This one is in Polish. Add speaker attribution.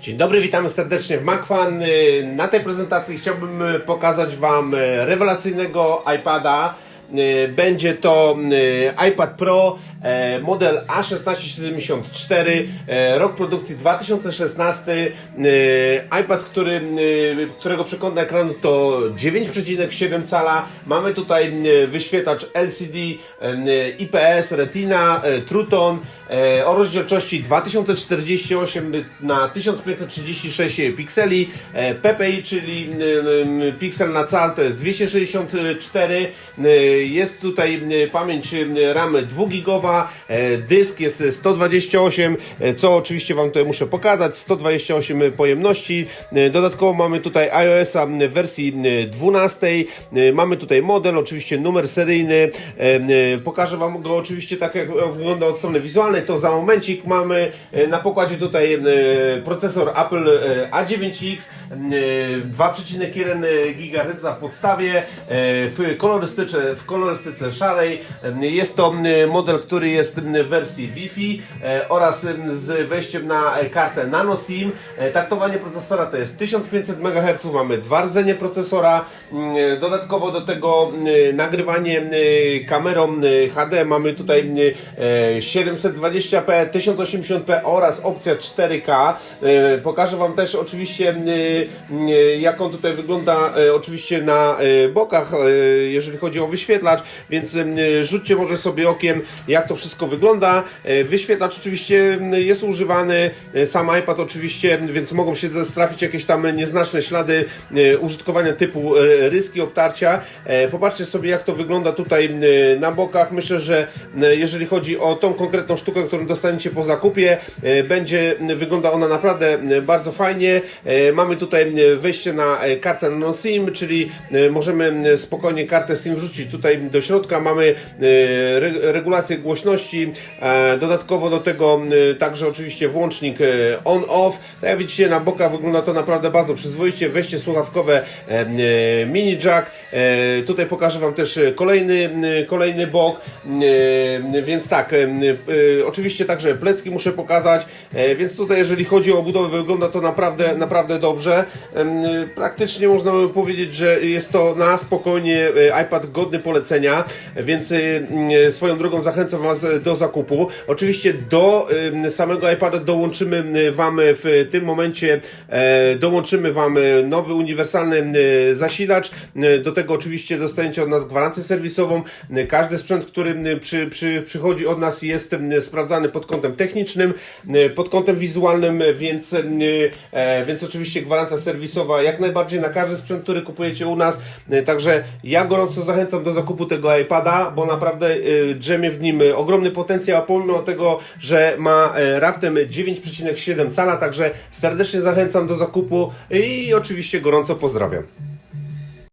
Speaker 1: Dzień dobry, witamy serdecznie w MacFan. Y, Na tej prezentacji chciałbym y, pokazać Wam y, rewelacyjnego iPada. Będzie to iPad Pro model A1674, e, rok produkcji 2016. y, iPad, który, którego przekątna ekranu to 9,7 cala. Mamy tutaj wyświetlacz LCD, IPS, Retina, Truton e, o rozdzielczości 2048 na 1536 pikseli. E, PPI, czyli piksel na cal to jest 264. Y, Jest tutaj pamięć RAM 2 gigowa, e, dysk jest 128, e, co oczywiście Wam tutaj muszę pokazać, 128 pojemności. E, Dodatkowo mamy tutaj iOS-a w wersji y, 12. Y, Mamy tutaj model, oczywiście numer seryjny. Pokażę Wam go oczywiście tak jak wygląda od strony wizualnej, to za momencik mamy na pokładzie tutaj procesor Apple e, A9X, e, 2,1 GHz w podstawie, w kolorystyce, w kolorystyce szarej. Jest to model, który jest w wersji Wi-Fi e, oraz z wejściem na e, kartę Nano SIM. E, Taktowanie procesora to jest 1500 MHz, mamy dwa rdzenie procesora. Mm, Dodatkowo do tego mm, nagrywanie mm, kamerą HD mamy tutaj mm, e, 720p, 1080p oraz opcja 4K. E, Pokażę Wam też oczywiście jak on tutaj wygląda oczywiście na bokach, jeżeli chodzi o wyświetlacz, więc rzućcie może sobie okiem jak to wszystko wygląda. E, Wyświetlacz oczywiście jest używany, e, sam iPad oczywiście, więc mogą się trafić jakieś tam nieznaczne ślady e, użytkowania typu ryski obtarcia. Popatrzcie sobie jak to wygląda tutaj na bokach. Myślę, że jeżeli chodzi o tą konkretną sztukę, którą dostaniecie po zakupie, będzie wygląda ona naprawdę bardzo fajnie. Mamy tutaj wejście na kartę nano SIM, czyli możemy spokojnie kartę SIM wrzucić tutaj do środka. Mamy re- regulację głośności, e, dodatkowo do tego e, także oczywiście włącznik e, on-off. Tak jak widzicie na bokach wygląda to naprawdę bardzo przyzwoicie. Wejście słuchawkowe mini jack. Tutaj pokażę Wam też kolejny, kolejny bok. Więc tak, oczywiście także plecki muszę pokazać. Więc tutaj jeżeli chodzi o budowę wygląda to naprawdę, naprawdę dobrze. Praktycznie można by powiedzieć, że jest to na spokojnie iPad godny polecenia, więc swoją drogą zachęcam Was do zakupu. Oczywiście do samego iPada dołączymy Wam w tym momencie e, dołączymy Wam e, nowy uniwersalny zasilacz. E, Do tego oczywiście dostaniecie od nas gwarancję serwisową. E, Każdy sprzęt, który przy, przy, przychodzi od nas jest sprawdzany pod kątem technicznym, e, pod kątem wizualnym, więc, e, więc oczywiście gwarancja serwisowa jak najbardziej na każdy sprzęt, który kupujecie u nas. E, Także ja gorąco zachęcam do zakupu tego iPada, bo naprawdę e, drzemie w nim ogromny potencjał, pomimo tego, że ma e, raptem 9,7 cala, także serdecznie zachęcam do zakupu i oczywiście gorąco pozdrawiam.